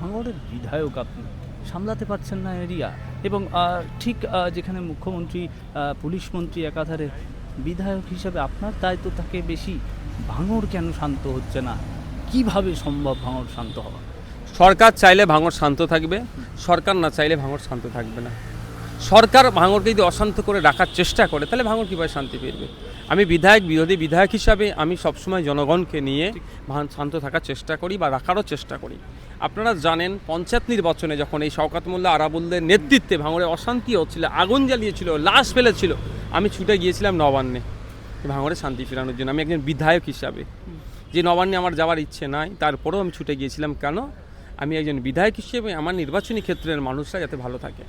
ভাঙড়ের বিধায়ক আপনি? সামলাতে পারছেন না এরিয়া। এবং ঠিক যেখানে মুখ্যমন্ত্রী পুলিশ মন্ত্রী একাধারে বিধায়ক হিসাবে আপনার দায়িত্ব তাকে বেশি ভাঙড় কেন শান্ত হচ্ছে না? কীভাবে সম্ভব ভাঙড় শান্ত হওয়া? সরকার চাইলে ভাঙড় শান্ত থাকবে সরকার না চাইলে ভাঙড় শান্ত থাকবে না। সরকার ভাঙড়কে যদি অশান্ত করে রাখার চেষ্টা করে তাহলে ভাঙড় কীভাবে শান্তি পেরবে আমি বিধায়ক বিরোধী বিধায়ক হিসাবে আমি সবসময় জনগণকে নিয়ে ভাঙ- শান্ত থাকার চেষ্টা করি বা রাখারও চেষ্টা করি। আপনারা জানেন, পঞ্চায়েত নির্বাচনে যখন এই শওকাত মোল্লা আরাবুল্লের নেতৃত্বে ভাঙড়ে অশান্তি হচ্ছিল, আগুন জ্বালিয়েছিল, লাশ ফেলেছিল আমি ছুটে গিয়েছিলাম নবান্নে। ভাঙড়ে শান্তি ফেরানোর জন্য আমি একজন বিধায়ক হিসাবে। যে নবান্নে আমার যাওয়ার ইচ্ছে নাই, তারপরেও আমি ছুটে গিয়েছিলাম কেন? আমি একজন বিধায়ক হিসেবে আমার নির্বাচনী ক্ষেত্রের মানুষরা যাতে ভালো থাকে।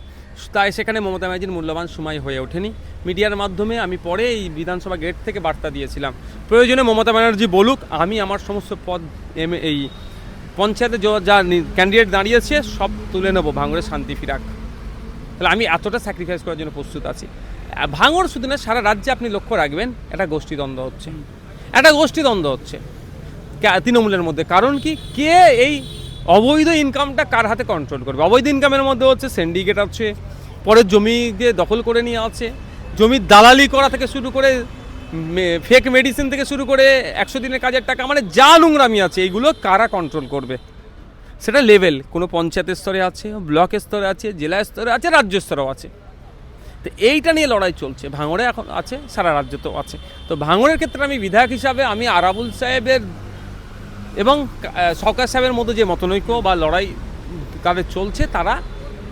তাই সেখানে মমতা ব্যানার্জির মূল্যবান সময় হয়ে ওঠেনি। মিডিয়ার মাধ্যমে আমি পরে এই বিধানসভা গেট থেকে বার্তা দিয়েছিলাম, প্রয়োজনে মমতা ব্যানার্জি বলুক, আমি আমার সমস্ত পদ এম এই পঞ্চায়েতে য- ক্যান্ডিডেট দাঁড়িয়েছে, সব তুলে নেব, ভাঙড়ে শান্তি ফিরাক। তাহলে আমি এতটা স্যাক্রিফাইস করার জন্য প্রস্তুত আছি। ভাঙড় শুধু না, সারা রাজ্যে আপনি লক্ষ্য রাখবেন, একটা গোষ্ঠীদ্বন্দ্ব হচ্ছে। একটা গোষ্ঠীদ্বন্দ্ব হচ্ছে। তৃণমূলের মধ্যে। কারণ কি? কে এই অবৈধ ইনকামটা কার হাতে কন্ট্রোল করবে? অবৈধ ইনকামের মধ্যে হচ্ছে সিন্ডিকেট আছে পরে জমি দিয়ে দখল করে নিয়ে আছে জমির দালালি করা থেকে শুরু করে ফেক মেডিসিন থেকে শুরু করে একশো দিনের কাজের টাকা মানে যা নোংরামি আছে, এইগুলো কারা কন্ট্রোল করবে? সেটা লেভেল কোনো পঞ্চায়েত স্তরে আছে ব্লক স্তরে আছে, জেলা স্তরে আছে, রাজ্য স্তরেও আছে। তো এইটা নিয়ে লড়াই চলছে। ভাঙড়ে এখন আছে, সারা রাজ্য তো আছে। তো ভাঙড়ের ক্ষেত্রে আমি বিধায়ক হিসাবে আমি আরাবুল সাহেবের এবং সরকার সাহেবের মতো যে মতনৈক্য বা লড়াই তাদের চলছে, তারা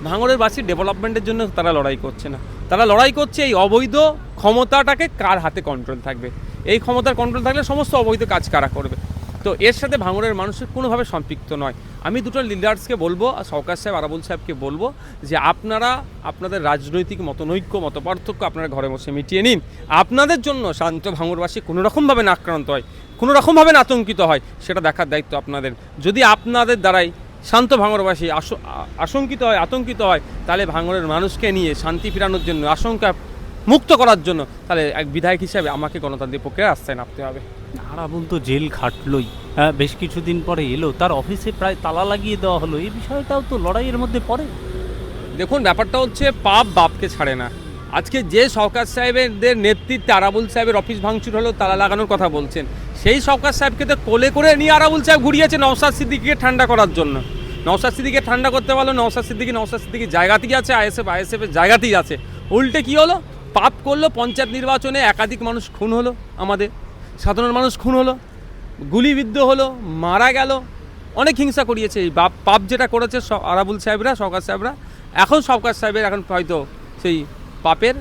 ভাঙড়ের বাসীর ডেভেলপমেন্টের জন্য তারা লড়াই করছে না। তারা লড়াই করছে এই অবৈধ ক্ষমতাটাকে কার হাতে কন্ট্রোল থাকবে? এই ক্ষমতার কন্ট্রোল থাকলে সমস্ত অবৈধ কাজ কারা করবে? তো এর সাথে ভাঙড়ের মানুষের কোনোভাবে সম্পৃক্ত নয়। আমি দুটো লিডার্সকে বলব, আর সরকার সাহেব, আরাবুল সাহেবকে বলব যে আপনারা আপনাদের রাজনৈতিক মতনৈক্য, মতপার্থক্য আপনারা ঘরে বসে মিটিয়ে নিন। আপনাদের জন্য শান্ত ভাঙড়বাসী কোনো রকমভাবে না আক্রান্ত হয় কোনো রকমভাবে না আতঙ্কিত হয়, সেটা দেখার দায়িত্ব আপনাদের। যদি আপনাদের দ্বারাই শান্ত ভাঙড়বাসী আশ- আশঙ্কিত হয় আতঙ্কিত হয় তাহলে ভাঙরের মানুষকে নিয়ে শান্তি ফেরানোর জন্য আশঙ্কা মুক্ত করার জন্য তাহলে এক বিধায়ক হিসাবে আমাকে গণতান্ত্রিক প্রক্রিয়া রাস্তায় নামতে হবে। আরাবুল তো জেল খাটলই। হ্যাঁ, বেশ কিছুদিন পরে এলো তার অফিসে প্রায় তালা লাগিয়ে দেওয়া হলো। এই বিষয়টাও তো লড়াইয়ের মধ্যে পড়ে। দেখুন ব্যাপারটা হচ্ছে পাপ বাপকে ছাড়ে না। আজকে যে সরকার সাহেবের নেতৃত্বে আরাবুল সাহেবের অফিস ভাঙচুর হলো তালা লাগানোর কথা বলছেন। সেই সরকার সাহেবকে তো কোলে করে নিয়ে আরাবুল সাহেব ঘুরিয়েছে নওসাদ সিদ্দিকিকে ঠান্ডা করার জন্য। নওসাদ সিদ্দিকে ঠান্ডা করতে পারল নওসাদ সিদ্দিকি নওসাদ সিদ্দিকি জায়গাতেই আছে আইএসএফ আইএসএফ এর জায়গাতেই আছে। উল্টে কি হলো? পাপ করল পঞ্চায়েত নির্বাচনে একাধিক মানুষ খুন হলো আমাদের। সাধারণ মানুষ খুন হলো গুলিবিদ্ধ হলো মারা গেল অনেক হিংসা করিয়েছে। এই বাপ পাপ যেটা করেছে আরাবুল সাহেবরা সরকার সাহেবরা এখন সরকার সাহেবের এখন হয়তো সেই পাপের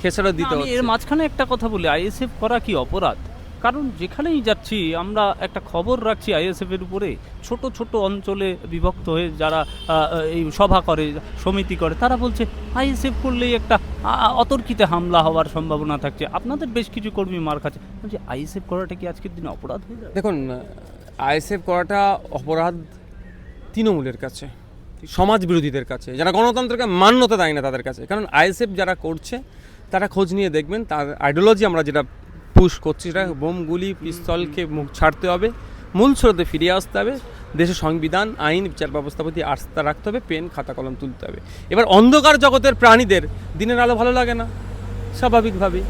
খেসারত দিতে এর মাঝখানে একটা কথা বলি আইএসএফ করা কি অপরাধ? কারণ যেখানেই যাচ্ছি, আমরা একটা খবর রাখছি আইএসএফ এর উপরে, ছোট ছোট অঞ্চলে বিভক্ত হয়ে যারা এই সভা করে, সমিতি করে, তারা বলছে, আইএসএফ করলেই একটা অতর্কিতে হামলা হওয়ার সম্ভাবনা থাকছে। আপনাদের বেশ কিছু কর্মী মার খাচ্ছে। বলছি, আইএসএফ করাটা কি আজকের দিনে অপরাধ হয়ে যাবে? দেখুন, আইএসএফ করাটা অপরাধ তৃণমূলের কাছে, সমাজ বিরোধীদের কাছে, যারা গণতন্ত্রকে মান্যতা দেয় না তাদের কাছে। কারণ আইএসএফ যারা করছে, তারা খোঁজ নিয়ে দেখবেন, তার আইডিওলজি আমরা যেটা পুশ করছি সেটা বোম, গুলি, পিস্তলকে মুখ ছাড়তে হবে, মূল স্রোতে ফিরিয়ে আসতে হবে দেশের সংবিধান, আইন, বিচার ব্যবস্থা প্রতি আস্থা রাখতে হবে, পেন, খাতা, কলম তুলতে হবে। এবার অন্ধকার জগতের প্রাণীদের দিনের আলো ভালো লাগে না, স্বাভাবিকভাবেই।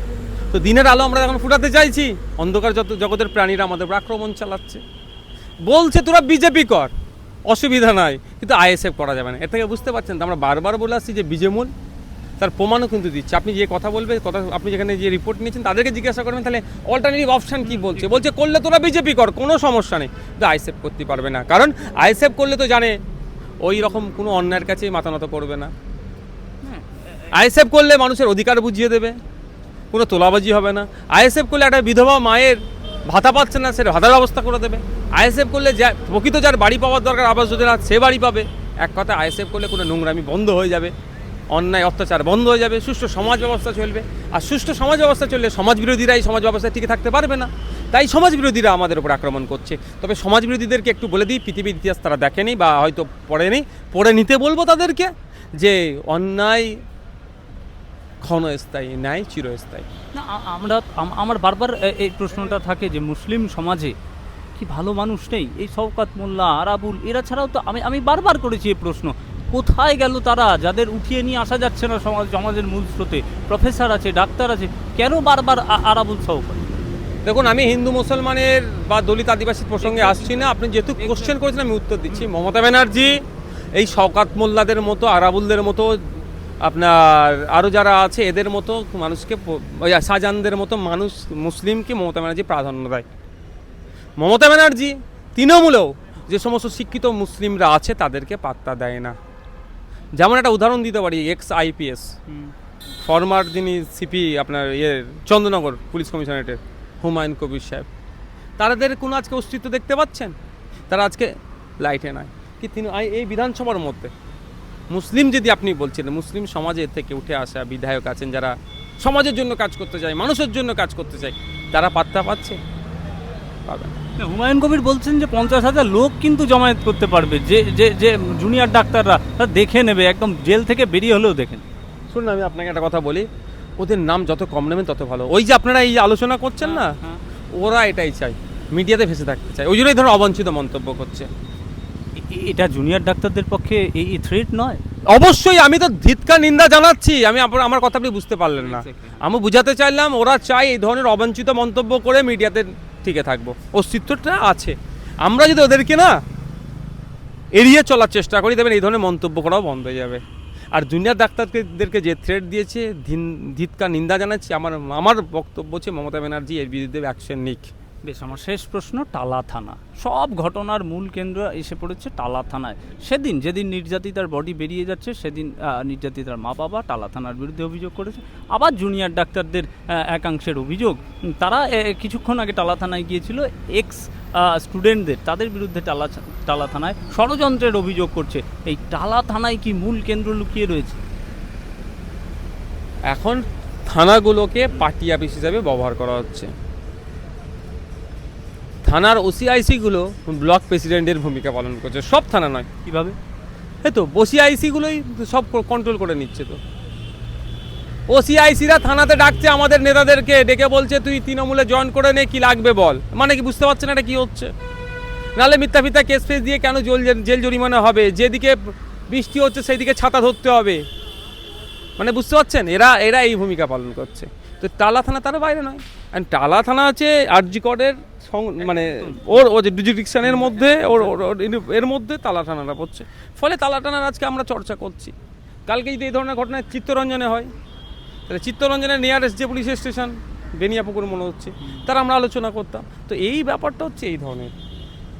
তো দিনের আলো আমরা এখন ফুটাতে চাইছি, অন্ধকার যত জগতের প্রাণীরা আমাদের উপর আক্রমণ চালাচ্ছে। বলছে, তোরা বিজেপি কর, অসুবিধা নাই, কিন্তু আইএসএফ করা যাবে না। এর থেকে বুঝতে পারছেন তো, আমরা বারবার বলে আসছি যে বিজেমূল তার প্রমাণও কিন্তু দিচ্ছে। আপনি যে কথা বলবে, কথা আপনি যেখানে যে রিপোর্ট নিয়েছেন, তাদেরকে জিজ্ঞাসা করবেন, তাহলে অল্টারনেটিভ অপশান কী বলছে? বলছে, করলে তোরা বিজেপি কর, কোনো সমস্যা নেই। কিন্তু আইএসএফ করতে পারবে না। কারণ আইএসএফ করলে তো জানে, ওই রকম কোনো অন্যায়ের কাছেই মাথা নত করবে না। আইএসএফ করলে মানুষের অধিকার বুঝিয়ে দেবে, কোনো তোলাবাজি হবে না। আইএসএফ করলে একটা বিধবা মায়ের ভাতা পাচ্ছে না, সেটা ভাতার ব্যবস্থা করে দেবে। আইএসএফ করলে যা, প্রকৃত যার বাড়ি পাওয়ার দরকার, আবাস যোজনা, সে বাড়ি পাবে। এক কথা আইএসএফ করলে কোনো নোংরামি বন্ধ হয়ে যাবে। অন্যায়, অত্যাচার বন্ধ হয়ে যাবে, সুষ্ঠু সমাজ ব্যবস্থা চলবে। আর সুষ্ঠু সমাজ ব্যবস্থা চললে সমাজ বিরোধীরা এই সমাজ ব্যবস্থায় টিকে থাকতে পারবে না। তাই সমাজ বিরোধীরা আমাদের উপর আক্রমণ করছে। তবে সমাজ বিরোধীদেরকে একটু বলে দিই, পৃথিবীর ইতিহাস তারা দেখেনি বা হয়তো পড়েনি, পড়ে নিতে বলব তাদেরকে যে অন্যায় ক্ষণস্থায়ী, ন্যায় চিরস্থায়ী। না আমরা আমার বারবার এই প্রশ্নটা থাকে যে মুসলিম সমাজে কি ভালো মানুষ নেই? এই শওকাত মোল্লা, আরাবুল, এরা ছাড়াও তো আমি আমি বারবার করেছি এই প্রশ্ন। কোথায় গেল তারা? যাদের উঠিয়ে নিয়ে আসা যাচ্ছে না সমাজ সমাজের মূল স্রোতে। প্রফেসর আছে ডাক্তার আছে। কেন বারবার আরাবুল শওকত দেখুন আমি হিন্দু মুসলমানের বা দলিত আদিবাসী প্রসঙ্গে আসছি না। আপনি যেহেতু কোশ্চেন করেছেন আমি উত্তর দিচ্ছি। মমতা ব্যানার্জি এই শওকাত মোল্লাদের মতো আরাবুলদের মতো আপনার আরও যারা আছে এদের মতো মানুষকে শাহজাহানদের মতো মানুষ মুসলিমকে মমতা ব্যানার্জি প্রাধান্য দেয়। মমতা ব্যানার্জি তৃণমূলেও যে সমস্ত শিক্ষিত মুসলিমরা আছে তাদেরকে পাত্তা দেয় না। যেমন একটা উদাহরণ দিতে পারি এক্স আইপিএস ফরমার যিনি সিপি আপনার ইয়ে চন্দ্রনগর পুলিশ কমিশনারেটের হুমায়ুন কবির সাহেব। তাদের কোনো আজকে অস্তিত্ব দেখতে পাচ্ছেন? তারা আজকে লাইটে নয়। কি তিনি এই বিধানসভার মধ্যে মুসলিম যদি আপনি বলছেন মুসলিম সমাজের থেকে উঠে আসা বিধায়ক আছেন যারা সমাজের জন্য কাজ করতে চায় মানুষের জন্য কাজ করতে চায় তারা পাত্তা পাচ্ছে? পাবে না। হুমায়ুন কবির বলছেন যে পঞ্চাশ হাজার লোক কিন্তু জমায়েত করতে পারবে যে যে যে জুনিয়র ডাক্তাররা তারা দেখে নেবে একদম জেল থেকে বেরিয়ে হলেও দেখেন শুনুন আমি আপনাকে একটা কথা বলি ওদের নাম যত কম নেবেন তত ভালো। ওই যে আপনারা এই আলোচনা করছেন না হ্যাঁ। ওরা এটাই চাই মিডিয়াতে ভেসে থাকতে চায়। ওই জন্যই ধরো অবাঞ্ছিত মন্তব্য করছে। এটা জুনিয়র ডাক্তারদের পক্ষে এই থ্রেট নয়? অবশ্যই আমি তো ধিৎকার নিন্দা জানাচ্ছি। আমি আমার কথা আপনি বুঝতে পারলেন না। আমি বুঝাতে চাইলাম ওরা চাই এই ধরনের অবাঞ্ছিত মন্তব্য করে মিডিয়াতে টিকে থাকব। অস্তিত্বটা আছে। আমরা যদি ওদেরকে না এড়িয়ে চলার চেষ্টা করি দেবেন এই ধরনের মন্তব্য করাও বন্ধ হয়ে যাবে। আর জুনিয়র ডাক্তারদেরকে যে থ্রেট দিয়েছে, ধিন- ধিৎকার, নিন্দা জানাচ্ছি, আমার আমার বক্তব্য হচ্ছে মমতা ব্যানার্জি এর বিরুদ্ধে অ্যাকশন নিক। বেশ, আমার শেষ প্রশ্ন, টালা থানা। সব ঘটনার মূল কেন্দ্র এসে পড়েছে টালা থানায়। সেদিন, যেদিন নির্যাতিতার বডি বেরিয়ে যাচ্ছে, সেদিন নির্যাতিতার মা বাবা টালা থানার বিরুদ্ধে অভিযোগ করেছে। আবার জুনিয়র ডাক্তারদের একাংশের অভিযোগ, তারা কিছুক্ষণ আগে টালা থানায় গিয়েছিল এক্স স্টুডেন্টদের তাদের বিরুদ্ধে টালা টালা থানায় ষড়যন্ত্রের অভিযোগ করছে। এই টালা থানায় কি মূল কেন্দ্র লুকিয়ে রয়েছে? এখন থানাগুলোকে পার্টি অফিস হিসাবে ব্যবহার করা হচ্ছে। থানার ওসিআইসিগুলো ব্লক প্রেসিডেন্টের ভূমিকা পালন করছে। সব থানা নয়। কীভাবে? এই তো ওসিআইসিগুলোই সব কন্ট্রোল করে নিচ্ছে তো। ওসিআইসিরা থানাতে ডাকছে আমাদের নেতাদেরকে ডেকে বলছে তুই তৃণমূলে জয়েন করে নে কি লাগবে বল? মানে কি বুঝতে পারছেন এটা কি হচ্ছে? নাহলে মিথ্যা ফিথ্যা কেস ফেস দিয়ে কেন জেল জেল জরিমানা হবে? যেদিকে বৃষ্টি হচ্ছে সেই দিকে ছাতা ধরতে হবে। মানে বুঝতে পারছেন? এরা এরা এই ভূমিকা পালন করছে। তো টালা থানা তার বাইরে নয়। অ্যান্ড টালা থানা আছে আরজিকরের মানে ওর ও যে ডিজিডিকশনের মধ্যে, ওর এর মধ্যে তালা থানাটা পড়ছে। ফলে তালা থানার আজকে আমরা চর্চা করছি। কালকে যদি এই ধরনের ঘটনা চিত্তরঞ্জনে হয়, তাহলে চিত্তরঞ্জনের নিয়ারেস্ট যে পুলিশ স্টেশন, বেনিয়াপুকুর মনে হচ্ছে, তার আমরা আলোচনা করতাম। তো এই ব্যাপারটা হচ্ছে এই ধরনের।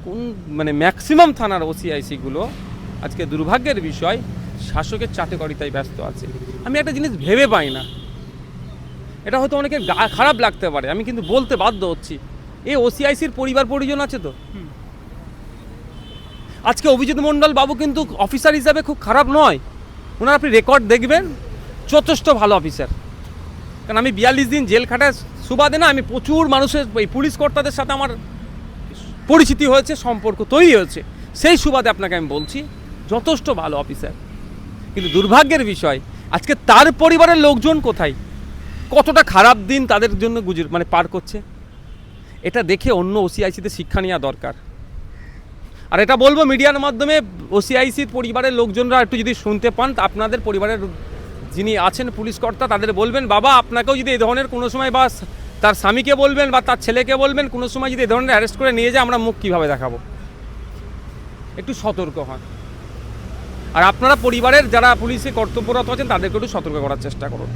কোন মানে ম্যাক্সিমাম থানার ওসিআইসিগুলো আজকে দুর্ভাগ্যের বিষয়, শাসকের চাটকরিতায় ব্যস্ত আছে। আমি একটা জিনিস ভেবে পাই না। এটা হয়তো অনেকের গা খারাপ লাগতে পারে আমি কিন্তু বলতে বাধ্য হচ্ছি। এই ওসিআইসির পরিবার পরিজন আছে তো? আজকে অভিজিৎ মণ্ডল বাবু কিন্তু অফিসার হিসাবে খুব খারাপ নয়। ওনার আপনি রেকর্ড দেখবেন যথেষ্ট ভালো অফিসার। কারণ আমি বিয়াল্লিশ দিন জেল খাটার সুবাদে না আমি প্রচুর মানুষের এই পুলিশ কর্তাদের সাথে আমার পরিচিতি হয়েছে সম্পর্ক তৈরি হয়েছে। সেই সুবাদে আপনাকে আমি বলছি যথেষ্ট ভালো অফিসার। কিন্তু দুর্ভাগ্যের বিষয় আজকে তার পরিবারের লোকজন কোথায়? কতটা খারাপ দিন তাদের জন্য গুজর মানে পার করছে? এটা দেখে অন্য ওসিআইসিতে শিক্ষা নেওয়া দরকার। আর এটা বলব, মিডিয়ার মাধ্যমে ওসিআইসির পরিবারের লোকজনরা একটু যদি শুনতে পান আপনাদের পরিবারের যিনি আছেন পুলিশ কর্তা, তাদের বলবেন, বাবা, আপনাকেও যদি এই ধরনের কোনো সময় বা তার স্বামীকে বলবেন বা তার ছেলেকে বলবেন, কোনো সময় যদি এই ধরনের অ্যারেস্ট করে নিয়ে যায়, আমরা মুখ কীভাবে দেখাবো? একটু সতর্ক হন। আর আপনারা পরিবারের যারা পুলিশে কর্তব্যরত আছেন, তাদেরকে একটু সতর্ক করার চেষ্টা করুন।